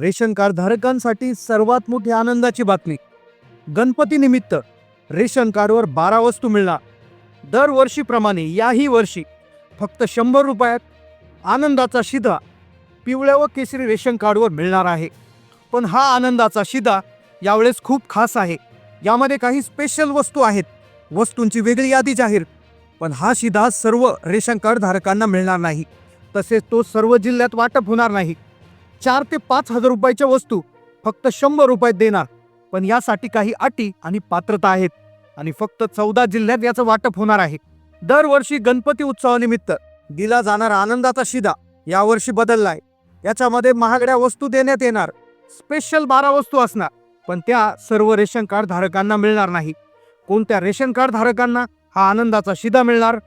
Ration card धारकांसाठी सर्वात मोठी आनंदाची बातमी. गणपती निमित्त रेशन कार्डवर बारा वस्तू मिळणार. दरवर्षीप्रमाणे याही वर्षी फक्त शंभर रुपयात आनंदाचा शिधा पिवळ्या व केसरी रेशन कार्डवर मिळणार आहे. पण हा आनंदाचा शिधा यावेळेस खूप खास आहे. यामध्ये काही स्पेशल वस्तू आहेत. वस्तूंची वेगळी यादी जाहीर. पण हा शिधा सर्व रेशन कार्ड धारकांना मिळणार नाही. तसेच तो सर्व जिल्ह्यात वाटप होणार नाही. चार ते पाच हजार रुपयाच्या वस्तू फक्त शंभर रुपयात देणार. पण यासाठी काही अटी आणि पात्रता आहेत. आणि फक्त चौदा जिल्ह्यात याचं वाटप होणार आहे. दरवर्षी गणपती उत्सवानिमित्त दिला जाणारा आनंदाचा शिदा यावर्षी बदललाय. याच्यामध्ये महागड्या वस्तू देण्यात येणार. स्पेशल बारा वस्तू असणार. पण त्या सर्व रेशन कार्ड धारकांना मिळणार नाही. कोणत्या रेशन कार्ड धारकांना हा आनंदाचा शिदा मिळणार?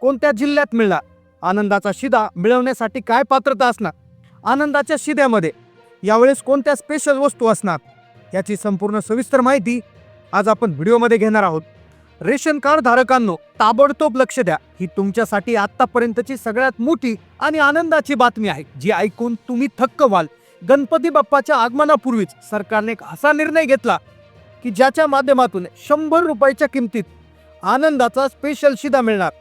कोणत्या जिल्ह्यात मिळणार? आनंदाचा शिदा मिळवण्यासाठी काय पात्रता असणार? आनंदाच्या शिद्यामध्ये. यावेळेस कोणत्या स्पेशल वस्तू असणार? याची संपूर्ण सविस्तर माहिती आज आपण व्हिडिओमध्ये घेणार आहोत. रेशन कार्ड धारकांनो ताबडतोब लक्ष द्या. ही तुमच्यासाठी आतापर्यंतची सगळ्यात मोठी आणि आनंदाची बातमी आहे जी ऐकून तुम्ही थक्क व्हाल. गणपती बाप्पाच्या आगमनापूर्वीच सरकारने एक असा निर्णय घेतला की ज्याच्या माध्यमातून शंभर रुपयाच्या किमतीत आनंदाचा स्पेशल शिदा मिळणार.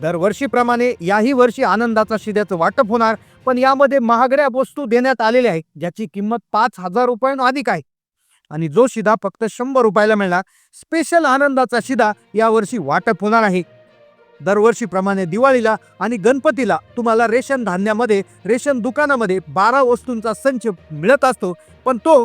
दरवर्षीप्रमाणे याही वर्षी आनंदाचा शिद्याचं वाटप होणार पण यामध्ये महागड्या वस्तू देण्यात आलेल्या आहेत ज्याची किंमत पाच हजार रुपयांना अधिक आहे. आणि जो शिधा फक्त शंभर रुपयाला मिळणार स्पेशल आनंदाचा शिधा यावर्षी वाटप होणार आहे. दरवर्षीप्रमाणे दिवाळीला आणि गणपतीला तुम्हाला रेशन धान्यामध्ये रेशन दुकानामध्ये बारा वस्तूंचा संच मिळत असतो पण तो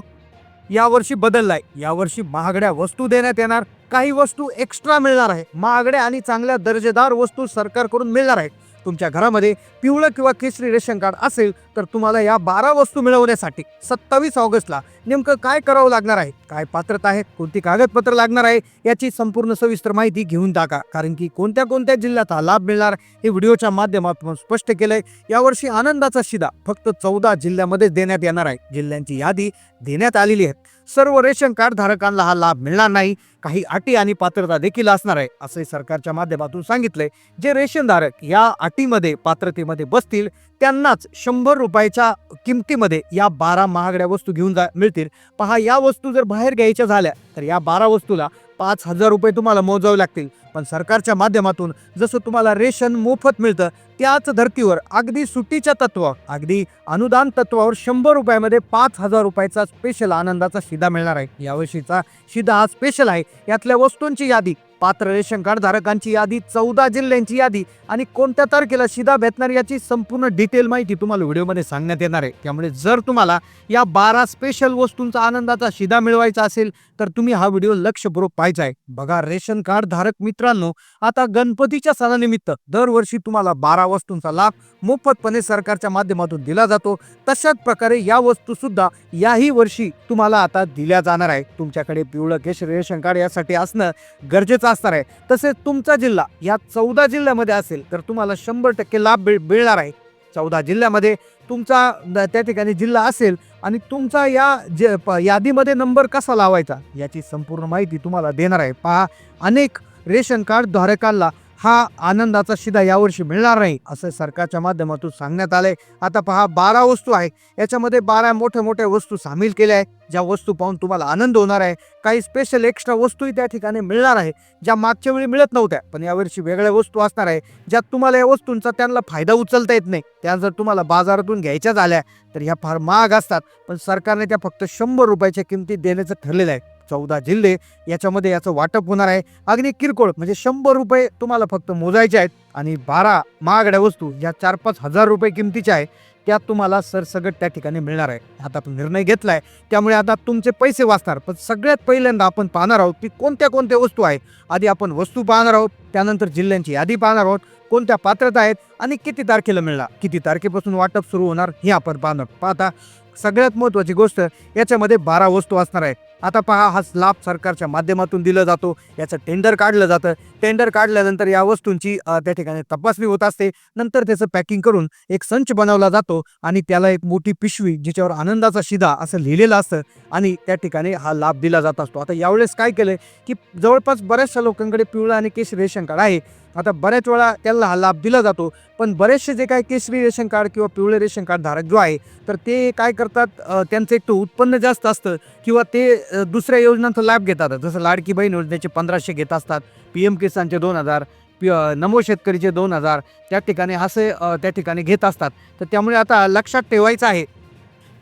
यावर्षी बदललाय. यावर्षी महागड्या वस्तू देण्यात येणार काही वस्तू एक्स्ट्रा मिळणार आहे. महागड्या आणि चांगल्या दर्जेदार वस्तू सरकारकडून मिळणार आहेत. तुमच्या घरामध्ये पिवळं किंवा केसरी रेशन कार्ड असेल तर तुम्हाला या बारा वस्तू मिळवण्यासाठी सत्तावीस ऑगस्टला नेमकं काय करावं लागणार आहे? काय पात्रता आहे? कोणती कागदपत्र लागणार आहे? याची संपूर्ण सविस्तर माहिती घेऊन टाका. कारण की कोणत्या कोणत्या जिल्ह्यात हा लाभ मिळणार हे व्हिडिओच्या माध्यमातून स्पष्ट केलंय. यावर्षी आनंदाचा शिदा फक्त चौदा जिल्ह्यामध्येच देण्यात येणार आहे. जिल्ह्यांची यादी देण्यात आलेली आहे. सर्व रेशन कार्ड धारकांना हा लाभ मिळणार नाही. काही अटी आणि पात्रता देखील असणार आहे असे सरकारच्या माध्यमातून सांगितले जे रेशनधारक या अटीमध्ये पात्रतेमध्ये बसतील त्यांनाच शंभर रुपयाच्या किमतीमध्ये या बारा महागड्या वस्तू घेऊन जा मिळतील. पहा या वस्तू जर बाहेर घ्यायच्या झाल्या तर या बारा वस्तूला पाच हजार रुपये तुम्हाला मोजावे लागतील. पण सरकारच्या माध्यमातून जसं तुम्हाला रेशन मोफत मिळतं त्याच धर्तीवर अगदी सुट्टीच्या तत्वावर अगदी अनुदान तत्वावर शंभर रुपयामध्ये पाच हजार रुपयाचा स्पेशल आनंदाचा शिदा मिळणार आहे. यावर्षीचा शिदा हा स्पेशल आहे. यातल्या वस्तूंची यादी पात्र रेशन कार्ड धारकांची यादी चौदा जिल्ह्यांची यादी आणि कोणत्या तारखेला शिदा भेटणार याची संपूर्ण डिटेल माहिती तुम्हाला व्हिडिओमध्ये सांगण्यात येणार आहे. त्यामुळे जर तुम्हाला या बारा स्पेशल वस्तूंचा आनंदाचा शिदा मिळवायचा असेल तर तुम्ही हा व्हिडिओ लक्षपूर्वक पाहायचा आहे. बघा रेशन कार्ड धारक मित्रांनो आता गणपतीच्या सणानिमित्त दरवर्षी तुम्हाला बारा वस्तूंचा लाभ मोफतपणे सरकारच्या माध्यमातून दिला जातो. तशाच प्रकारे या वस्तू सुद्धा याही वर्षी तुम्हाला आता दिल्या जाणार आहे. तुमच्याकडे पिवळं केश रेशन कार्ड यासाठी असणं गरजेचं असणार आहे. तसेच तुमचा जिल्हा या चौदा जिल्ह्यामध्ये असेल तर तुम्हाला शंभर टक्के लाभ मिळ- मिळणार आहे. चौदा जिल्ह्यामध्ये तुमचा द- त्या ठिकाणी जिल्हा असेल आणि तुमचा या जे प- यादीमध्ये नंबर कसा लावायचा याची संपूर्ण माहिती तुम्हाला देणार आहे. पहा अनेक रेशन कार्ड धारकांना हा आनंदाचा शिदा यावर्षी मिळणार नाही असं सरकारच्या माध्यमातून सांगण्यात आलंय. आता पहा बारा वस्तू आहे. याच्यामध्ये बारा मोठ्या मोठ्या वस्तू सामील केल्या आहे ज्या वस्तू पाहून तुम्हाला आनंद होणार आहे. काही स्पेशल एक्स्ट्रा वस्तूही त्या ठिकाणी मिळणार आहे ज्या मागच्या वेळी मिळत नव्हत्या पण यावर्षी वेगळ्या वस्तू असणार आहे ज्यात तुम्हाला या वस्तूंचा त्यांना फायदा उचलता येत नाही. त्या जर तुम्हाला बाजारातून घ्यायच्या झाल्या तर ह्या फार महाग असतात. पण सरकारने त्या फक्त शंभर रुपयाच्या किमतीत देण्याचं ठरलेलं आहे. चौदा जिल्हे याच्यामध्ये याचं वाटप होणार आहे. अगदी किरकोळ म्हणजे शंभर रुपये तुम्हाला फक्त मोजायचे आहेत आणि बारा महागड्या वस्तू ज्या चार पाच हजार रुपये किमतीच्या आहे त्या तुम्हाला सरसगट त्या ठिकाणी मिळणार आहे. आता आपण निर्णय घेतलाय त्यामुळे आता तुमचे पैसे वाचणार पण सगळ्यात पहिल्यांदा आपण पाहणार आहोत की कोणत्या कोणत्या वस्तू आहे आधी आपण वस्तू पाहणार आहोत त्यानंतर जिल्ह्यांची यादी पाहणार आहोत कोणत्या पात्रता आहेत आणि किती तारखेला मिळणार किती तारखेपासून वाटप सुरू होणार हे आपण पाहणार. पाहता सगळ्यात महत्त्वाची गोष्ट याच्यामध्ये बारा वस्तू असणार आहे आता पहा हा लाभ सरकारच्या माध्यमातून दिला जातो. याचं टेंडर काढलं जातं. टेंडर काढल्यानंतर या वस्तूंची त्या ठिकाणी तपासणी होत असते. नंतर त्याचं पॅकिंग करून एक संच बनवला जातो आणि त्याला एक मोठी पिशवी जिच्यावर आनंदाचा शिदा असं लिहिलेलं असतं आणि त्या ठिकाणी हा लाभ दिला जात असतो. आता यावेळेस काय केलं की जवळपास बऱ्याचशा लोकांकडे पिवळं आणि केश रेशन कार्ड आहे. आता बऱ्याच वेळा त्याला हा लाभ दिला जातो पण बरेचसे जे काय केसरी रेशन कार्ड किंवा पिवळे रेशन कार्ड धारक जो आहे तर ते काय करतात त्यांचं एक तर उत्पन्न जास्त असतं किंवा ते दुसऱ्या योजनांचा लाभ घेतात. जसं लाडकी बहीण योजनेचे पंधराशे घेत असतात पी एम किसानचे दोन हजार पि नमो शेतकरीचे दोन हजार त्या ठिकाणी असे त्या ठिकाणी घेत असतात. तर त्यामुळे आता लक्षात ठेवायचं आहे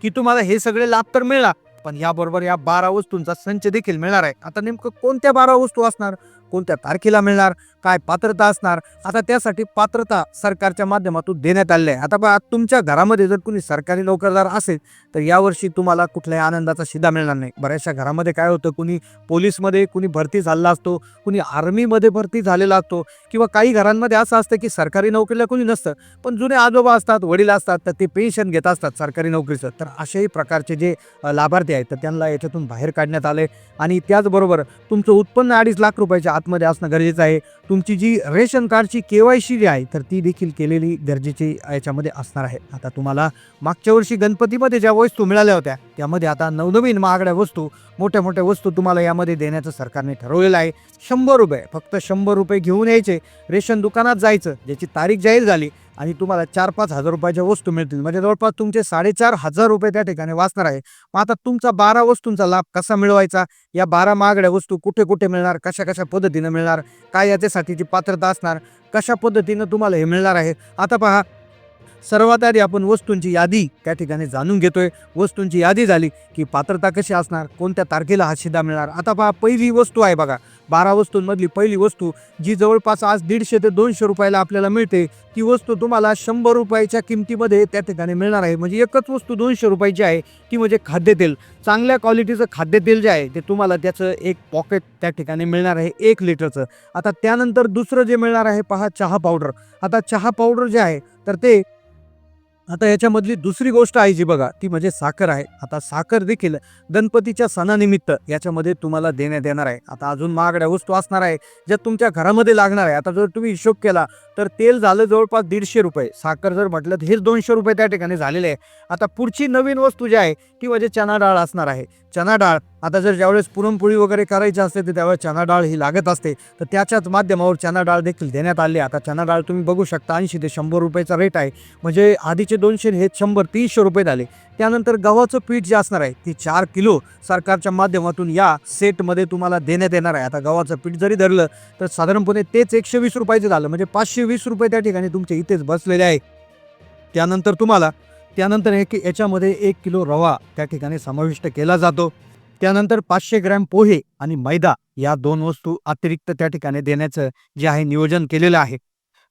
की तुम्हाला हे सगळे लाभ तर मिळणार पण याबरोबर या बारा वस्तूंचा संच देखील मिळणार आहे. आता नेमकं कोणत्या बारा वस्तू असणार कोणत्या तारखेला मिळणार काय पात्रता असणार? आता त्यासाठी पात्रता सरकारच्या माध्यमातून देण्यात आलेली आहे. आता बघा तुमच्या घरामध्ये जर कुणी सरकारी नोकरदार असेल तर यावर्षी तुम्हाला कुठल्याही आनंदाचा शिदा मिळणार नाही. बऱ्याचशा घरामध्ये काय होतं कुणी पोलीसमध्ये कुणी भरती झालेला असतो कुणी आर्मीमध्ये भरती झालेला असतो किंवा काही घरांमध्ये असं असतं की सरकारी नोकरीला कुणी नसतं पण जुने आजोबा असतात वडील असतात तर ते पेन्शन घेत असतात सरकारी नोकरीचं. तर अशाही प्रकारचे जे लाभार्थी आहेत तर त्यांना याच्यातून बाहेर काढण्यात आले आणि त्याचबरोबर तुमचं उत्पन्न अडीच लाख रुपयाच्या आतमध्ये असणं गरजेचं आहे. तुमची जी रेशन कार्डची के वाय सी जी आहे तर ती देखील केलेली गरजेची याच्यामध्ये असणार आहे. आता तुम्हाला मागच्या वर्षी गणपतीमध्ये ज्या वस्तू मिळाल्या होत्या त्यामध्ये आता नवनवीन महागड्या वस्तू मोठ्या मोठ्या वस्तू तुम्हाला यामध्ये देण्याचं सरकारने ठरवलेलं आहे. शंभर रुपये फक्त शंभर रुपये घेऊन यायचे. रेशन दुकानात जायचं ज्याची तारीख जाहीर झाली आणि तुम्हाला चार पाच हजार रुपयाच्या वस्तू मिळतील. म्हणजे जवळपास तुमचे साडेचार हजार रुपये त्या ठिकाणी वाचणार आहे. मग आता तुमचा बारा वस्तूंचा लाभ कसा मिळवायचा? या बारा महागड्या वस्तू कुठे कुठे मिळणार? कशा कशा पद्धतीनं मिळणार? काय याच्यासाठीची पात्रता असणार? कशा पद्धतीनं तुम्हाला हे मिळणार आहे? आता पहा सर्वात आधी आपण वस्तूंची यादी त्या ठिकाणी जाणून घेतोय. वस्तूंची यादी झाली की पात्रता कशी असणार कोणत्या तारखेला हा शिदा मिळणार? आता पहा पहिली वस्तू आहे बघा. बारा वस्तूंमधली पहिली वस्तू जी जवळपास आज दीडशे ते दोनशे रुपयाला आपल्याला मिळते ती वस्तू तुम्हाला शंभर रुपयाच्या किमतीमध्ये त्या ठिकाणी मिळणार आहे. म्हणजे एकच वस्तू दोनशे रुपयाची आहे ती म्हणजे खाद्यतेल. चांगल्या क्वालिटीचं खाद्यतेल जे आहे ते तुम्हाला त्याचं एक पॉकेट त्या ठिकाणी मिळणार आहे एक लिटरचं. आता त्यानंतर दुसरं जे मिळणार आहे पहा चहा पावडर आता चहा पावडर जे आहे तर ते आता याच्यामधली दुसरी गोष्ट आहे जी बघा ती म्हणजे साखर आहे. आता साखर देखील गणपतीच्या सणानिमित्त याच्यामध्ये तुम्हाला देण्यात येणार आहे. आता अजून महागड्या वस्तू असणार आहे ज्या तुमच्या घरामध्ये लागणार आहे. आता जर तुम्ही हिशोब केला तर तेल झालं जवळपास दीडशे रुपये. साखर जर म्हटलं तर हेच दोनशे रुपये त्या ठिकाणी झालेले आहे. आता पुढची नवीन वस्तू जी आहे ती म्हणजे चना डाळ असणार आहे. चना डाळ. आता जर ज्यावेळेस पुरणपोळी वगैरे करायची असते तर त्यावेळेस चना डाळ ही लागत असते. तर त्याच्याच माध्यमावर चना डाळ देखील देण्यात आली. आहे. आता चना डाळ तुम्ही बघू शकता ऐंशी ते शंभर रुपयाचा रेट आहे. म्हणजे आधीचे दोनशे हे शंभर तीनशे रुपये झाले. त्यानंतर गव्हाचं पीठ जे असणार आहे ती चार किलो सरकारच्या माध्यमातून या सेटमध्ये तुम्हाला देण्यात येणार आहे. आता गव्हाचं पीठ जरी धरलं तर साधारणपणे तेच एकशे वीस रुपयाचं झालं. म्हणजे पाचशे वीस रुपये त्या ठिकाणी तुमचे इथेच बसलेले आहे. त्यानंतर तुम्हाला त्यानंतर एक याच्यामध्ये एक किलो रवा त्या ठिकाणी समाविष्ट केला जातो. त्यानंतर पाचशे ग्रॅम पोहे आणि मैदा या दोन वस्तू अतिरिक्त त्या ठिकाणी देण्याचं जे आहे नियोजन केलेलं आहे.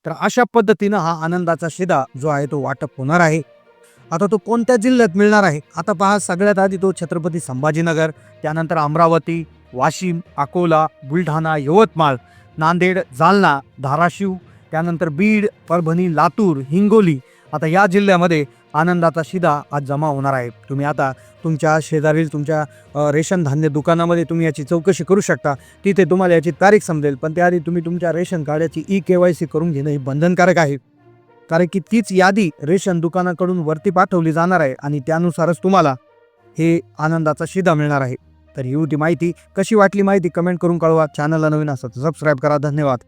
तर अशा पद्धतीनं हा आनंदाचा शिदा जो आहे तो वाटप होणार आहे. आता तो कोणत्या जिल्ह्यात मिळणार आहे? आता पहा सगळ्यात आधी तो छत्रपती संभाजीनगर त्यानंतर अमरावती वाशिम अकोला बुलढाणा यवतमाळ नांदेड जालना धाराशिव त्यानंतर बीड परभणी लातूर हिंगोली आता या जिल्ह्यामध्ये आनंदाचा शिदा आज जमा होणार आहे. तुम्ही आता तुमच्या शेजारील तुमच्या रेशन धान्य दुकानामध्ये तुम्ही याची चौकशी करू शकता. तिथे तुम्हाला याची तारीख समजेल पण त्याआधी तुम्ही तुमच्या रेशन कार्डाची ई के वाय सी करून घेणं हे बंधनकारक आहे. कारण की तीच यादी रेशन दुकानाकडून वरती पाठवली जाणार आहे आणि त्यानुसारच तुम्हाला हे आनंदाचा शिदा मिळणार आहे. तर ही होती माहिती. कशी वाटली माहिती कमेंट करून कळवा. चॅनलला नवीन असं सबस्क्राईब करा. धन्यवाद.